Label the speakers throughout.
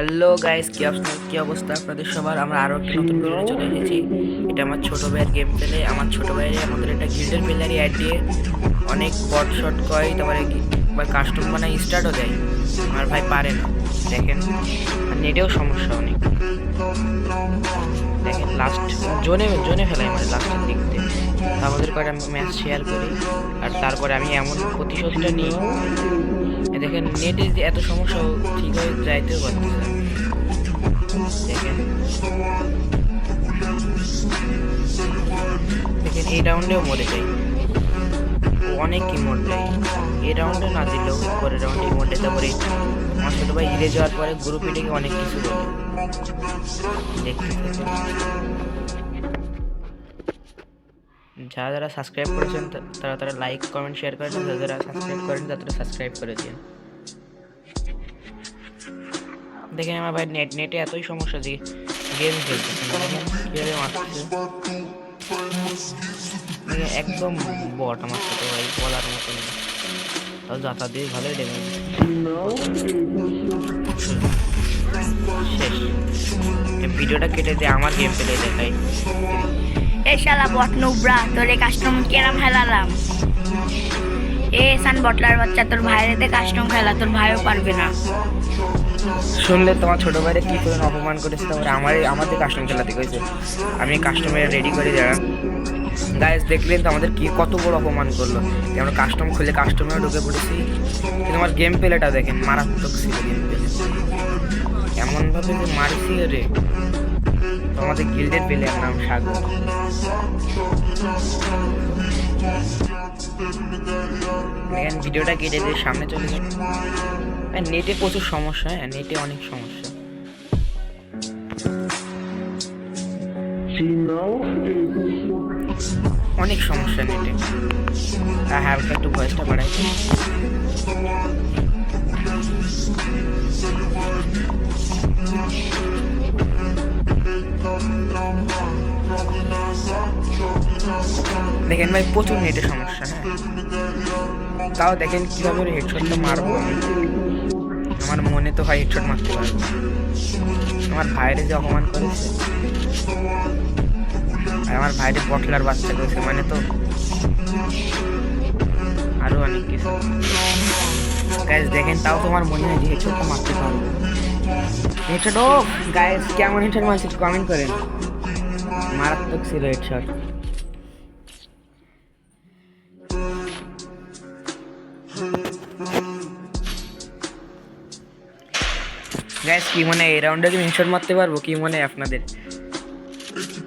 Speaker 1: Hello guys কি অবস্থা? কি অবস্থা? আপনাদের সবার? আমরা আরও একটা নতুন ভিডিও চলে এসেছি। এটা আমার ছোট ভাইয়ের গেম প্লে আমার ছোট ভাইয়ের আমাদের একটা গিল্ডের প্লেয়ারই অ্যাড দিয়ে অনেক বট শট করে, তারপরে কাস্টম বানায় স্টার্টও দেয়। আমার ভাই পারে না। দেখেন, আর নেটেও সমস্যা অনেক। দেখেন লাস্ট জোনে জোনে ফেলাই মানে লাস্টের দিক আমাদের কয়টা ম্যাচ শেয়ার করি, আর তারপরে আমি এমন প্রতিশোধটা নিই দেখেন নেটে যে এত সমস্যা ঠিক হয়ে যাইতেও পারতেছে দেখেন। দেখেন, এই রাউন্ডেও মরে যাই। অনেক ইমোট দেয়। এই রাউন্ডে না দিলেও পরের রাউন্ডে ইমোট দেয়। তারপরে আমার ছোটো ভাই হিরে যাওয়ার পরে গ্রুপে ডেকে অনেক কিছু দেখতে যারা যারা সাবস্ক্রাইব করেছেন তারা তারা লাইক কমেন্ট শেয়ার আর যারা যারা সাবস্ক্রাইব করেন, তারা সাবস্ক্রাইব করে দিন। দেখেন আমার ভাই নেট নেটে এতই সমস্যা যে গেম দেখেন কীভাবে মারতেছে। একদম বট আমার সাথে ভাই, বলার মতো না। তাও যাতা দিয়ে ভালোই এই ভিডিওটা কেটে দিয়ে আমার গেম প্লে দেখাই।
Speaker 2: এ শালা বট নুবরা, তোর কাস্টম কেরাম হেলালাম এ সান বটলার বাচ্চা, তোর ভাইয়ের কাস্টম খেলা তোর ভাইও পারবে না।
Speaker 1: শুনলে তোমার ছোট ভাইরে কি করে অপমান করেছে তারপরে আমার আমাদের কাস্টম খেলাতে করেছে আমি কাস্টমার রেডি করে, যারা। গাইজ দেখলেন তো আমাদের কি, কত বড় অপমান করল। আমরা কাস্টম খুলে কাস্টমারে ঢুকে পড়েছি। কিন্তু আমার গেম প্লেটা দেখেন, মারাত্মক ছিল গেম প্লে এমনভাবে মারছি রে। তো আমাদের গিল্ডের প্লেয়ার নাম সাগর। দেখেন ভিডিওটা কেটে দিয়ে সামনে চলে যাবে নেটে প্রচুর সমস্যা হ্যাঁ নেটে অনেক সমস্যা। অনেক সমস্যা নেটে হালকা একটু ভয়েসটা বাড়াই। দেখেন ভাই, প্রচুর নেটে সমস্যা হ্যাঁ। তাও দেখেন কীভাবে হেডশটটা মারবো আমি। আমার মনে তো হয় হেডশট মারতে পারব আমার ভাইরে যে অপমান করেছে। আর আমার ভাইরে বটলার বাচ্চা করেছে মানে তো আরও অনেক কিছু। গাইজ দেখেন, তাও তোমার মনে হয় যে হেডশটটা মারতে পারব। হেডশট ও গাইজ কেমন হেডশট মারছে কমেন্ট করেন। মারাত্মক ছিল হেডশট গাইস কি মনে? এই রাউন্ডে কি হেডশট মারতে পারব? কি মনে আপনাদের?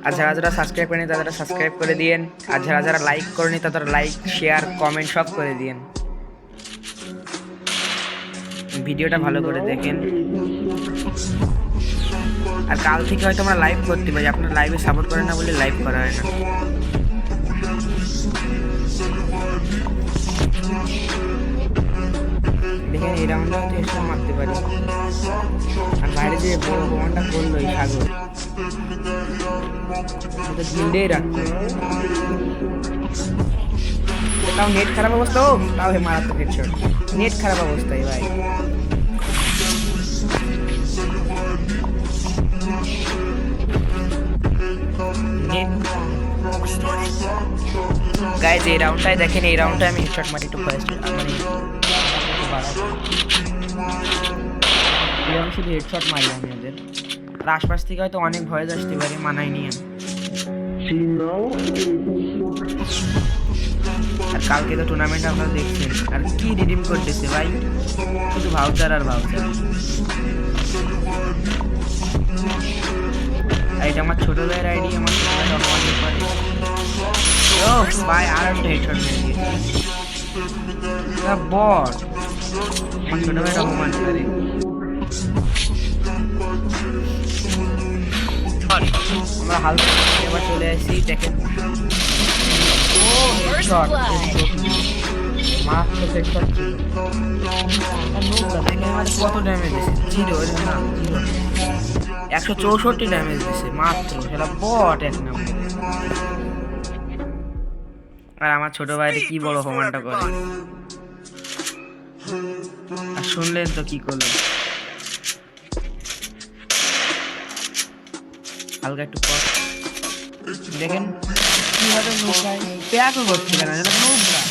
Speaker 1: আর যারা যারা সাবস্ক্রাইব করেনি, তারা সাবস্ক্রাইব করে দিয়েন। আর যারা যারা লাইক করেনি, তারা লাইক শেয়ার কমেন্ট সব করে দিয়েন। ভিডিওটা ভালো করে দেখেন। আর কাল থেকে হয়তো আমরা লাইভ করতে পারি। আপনারা লাইভে সাপোর্ট করেন না বলে লাইভ করা হয় না। এই রাউন্ডে হয়তো এসব মারতে পারি। আর বাইরে যে বড় প্রমাণটা করল এই সাগর গিল্ডেই রাখতো। তাও নেট খারাপ অবস্থা ও? তাও হে মারাত্মক হেডশট নেট খারাপ অবস্থায় ভাই। গাইজ, এই রাউন্ডটাই দেখেন, এই রাউন্ডটাই আমি হেডশট মারি একটু ফার্স্ট মানে আমি শুধু হেডশট মারি আমি ওদের আর আশপাশ থেকে হয়তো অনেক ভয়েস আসতে পারে মানাই নিয়ে। আর কালকে তো টুর্নামেন্ট আপনারা দেখছেন। আর কি রিডিম করতেছে ভাই? শুধু ভাউচার আর ভাউচার এটা আমার ছোট ভাইয়ের আইডি আমার ও ভাই। আর একটা হেডশট মেরে দিয়েছে। বট আমার ছোট ভাইয়ের অপমান করে আমরা হালকা এবার চলে আসি দেখেন আমার কত ড্যামেজ দিছে? জিরো না জিরো একশো চৌষট্টি ড্যামেজ দিছে মাত্র। সেটা বট এক নম্বর আর আমার ছোট ভাইরে কি বড় অপমানটা করে? আর শুনলেন তো কি করল? হালকা একটু দেখেন কীভাবে নুকায় প্যাকও করতে পারে না এটা নুবরা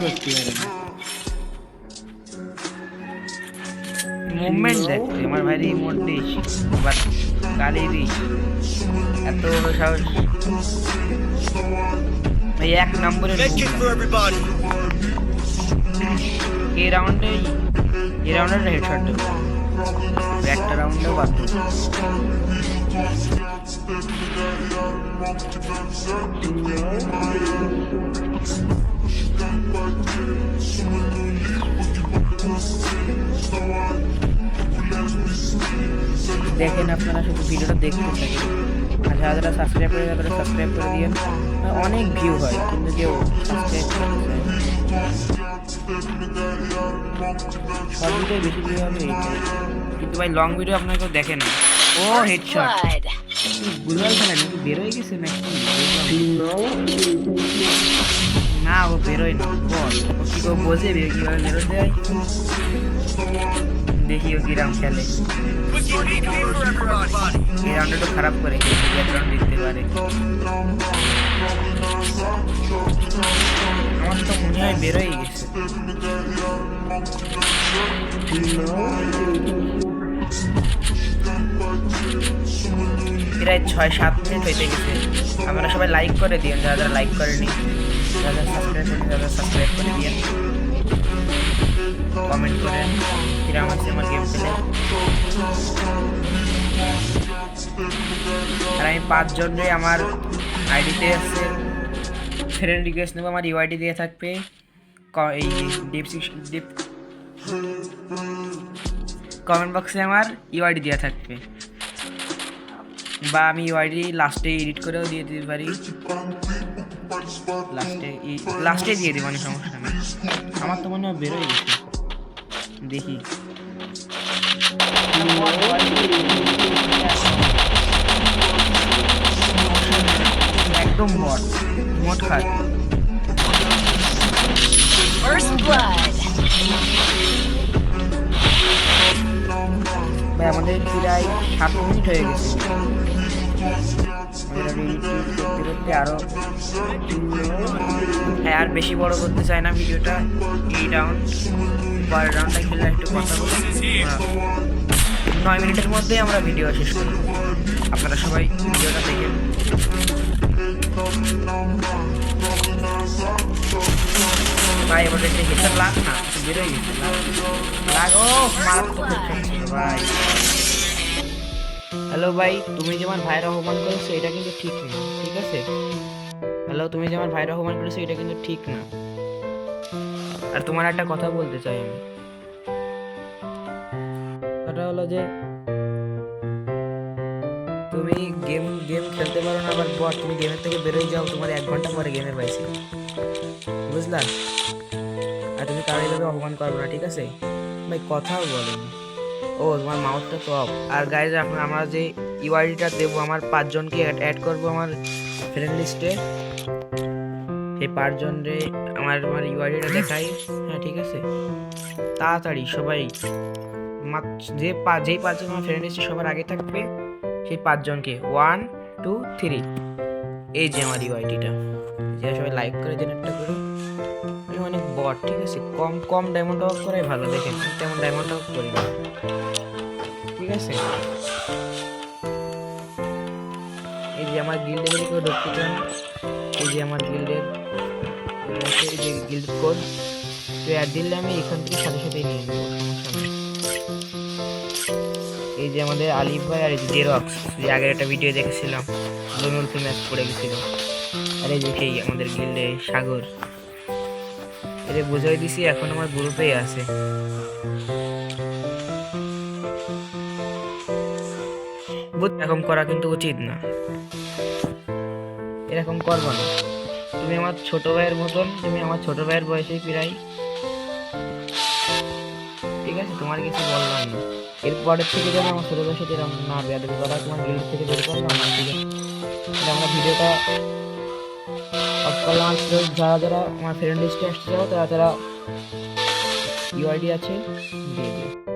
Speaker 1: করতে পারে না। মুভমেন্ট দেখতে আমার দিস এত বড় সাহস। ভাই এক নম্বরের. এই রাউন্ডে এই রাউন্ডে হেডশট দেবো। একটা রাউন্ডেও বাদ দেখেন আপনারা শুধু ভিডিওটা দেখতে থাকেন। আর যারা যারা সাবস্ক্রাইব করে তারা সাবস্ক্রাইব করে দিয়েন। অনেক ভিউ হয়, কিন্তু কেউ সাবস্ক্রাইব করে বেশি হবে কিন্তু ভাই লং ভিডিও আপনার কেউ দেখে না। ও হেডশট গুগল খেলা নাকি বেরোয় গেছে নাকি না, ও বেরোয় না বল ও কি কেউ বোঝে কীভাবে দেখি ও কিরাম খেলে. এই খারাপ করে রাউন্ড পারে। আমার তো মনে হয় বেরোয় গেছে। প্রায় ছয় সাত মিনিট হইতে গেছে। আপনারা সবাই লাইক করে দিন যারা যারা লাইক করেনি যারা সাবস্ক্রাইব করেনি যারা সাবস্ক্রাইব করে দিন কমেন্ট করেন কিরম আছে আমার গেম প্লে আর আমি পাঁচজনরে আমার আইডিতে আছে ফ্রেন্ড রিকোয়েস্ট নেব, আমার ইউআইডি দিয়ে থাকবে। এই ডিপ কমেন্ট বক্সে আমার ইউআইডি দেওয়া থাকবে। বা আমি ইউআইডি লাস্টে এডিট করেও দিয়ে দিতে পারি। লাস্টে লাস্টে দিয়ে দিই মানে সমস্যা নেই। আমার তো মনে হয় বেরোয় গেছে। দেখি। একদম বট
Speaker 2: First blood.
Speaker 1: ভাই আমাদের প্রায় সাত মিনিট হয়ে গেছে। করতে করতে আরও হ্যাঁ আর বেশি বড় করতে চাই না ভিডিওটা। এই রাউন্ড পরের রাউন্ডটা খেলে একটু কথা বলি। নয় মিনিটের মধ্যেই আমরা ভিডিও শেষ করি আপনারা সবাই ভিডিওটা দেখেন। ভাই এবার একটা লাগ না? বেরোয় গেছে লাগ ও মারাত্মক ভাই। হ্যালো ভাই, তুমি যেমন ভাইয়ের অপমান করেছ, এটা কিন্তু ঠিক না, ঠিক আছে? হ্যালো, তুমি যেমন ভাইয়ের অপমান করেছ, এটা কিন্তু ঠিক না। আর তোমার একটা কথা বলতে চাই আমি। কথা হলো যে খেলতে পারো না আবার পর তুমি গেমের থেকে বেরোয় যাও, তোমার এক ঘণ্টা পরে গেমের পাইছি। বুঝলা? আর তুমি কারও এইভাবে অপমান করব না, ঠিক আছে? ভাই, কথাও বলেন ও, তোমার মাউথটা অফ আর গাইজ এখন আমরা যে ইউআইডিটা দেবো, আমার পাঁচজনকে অ্যাড করব আমার ফ্রেন্ড লিস্টে সেই পাঁচজনরে আমার আমার ইউআইডিটা দেখাই। হ্যাঁ ঠিক আছে? তাড়াতাড়ি সবাই যে পা, যেই পাঁচজন আমার ফ্রেন্ড লিস্টে সবার আগে থাকবে, সেই পাঁচজনকে। One two three. এই যে আমার ইউআইডিটা যে সবাই লাইক করে জেনারেটটা করুন আমি অনেক বট, ঠিক আছে? কম কম ডায়মন্ড ওয়ার্ক করাই ভালো দেখেন তেমন ডায়মন্ড ওয়ার্ক করি না। ঠিক আছে? এই যে আমার গিল্ডে যদি কেউ ঢুকতে চান, এই যে আমার গিল্ডের গিল্ড কোড তো অ্যাড দিলে আমি এখান থেকে সাথে সাথে নিয়ে নেব। সমস্যা এই যে আমাদের আলিফ ভাই আর এই যে জেরক্স, যে আগের একটা ভিডিও দেখেছিলাম জনুল ম্যাচ পড়ে গেছিল। আর এই যে সেই আমাদের গিল্ডে সাগর। এটা বুঝাই দিছি, এখন আমার গ্রুপেই আছে। এরকম করা কিন্তু উচিত না। এরকম করব না। তুমি আমার ছোট ভাইয়ের মতন, তুমি আমার ছোট ভাইয়ের বয়সে প্রায় ঠিক আছে, তোমার কিছু বললাম না। এরপরের থেকে যেন আমার ছোটো সাথে এরকম না বেয়াদবি দাদা তোমার গিল্ড থেকে বের করলাম না ঠিক আছে আমরা ভিডিওটা অফ করলাম আর যারা যারা আমার ফ্রেন্ড লিস্টে আসতে চাও তারা তারা ইউআইডি আছে, দিয়ে দিও।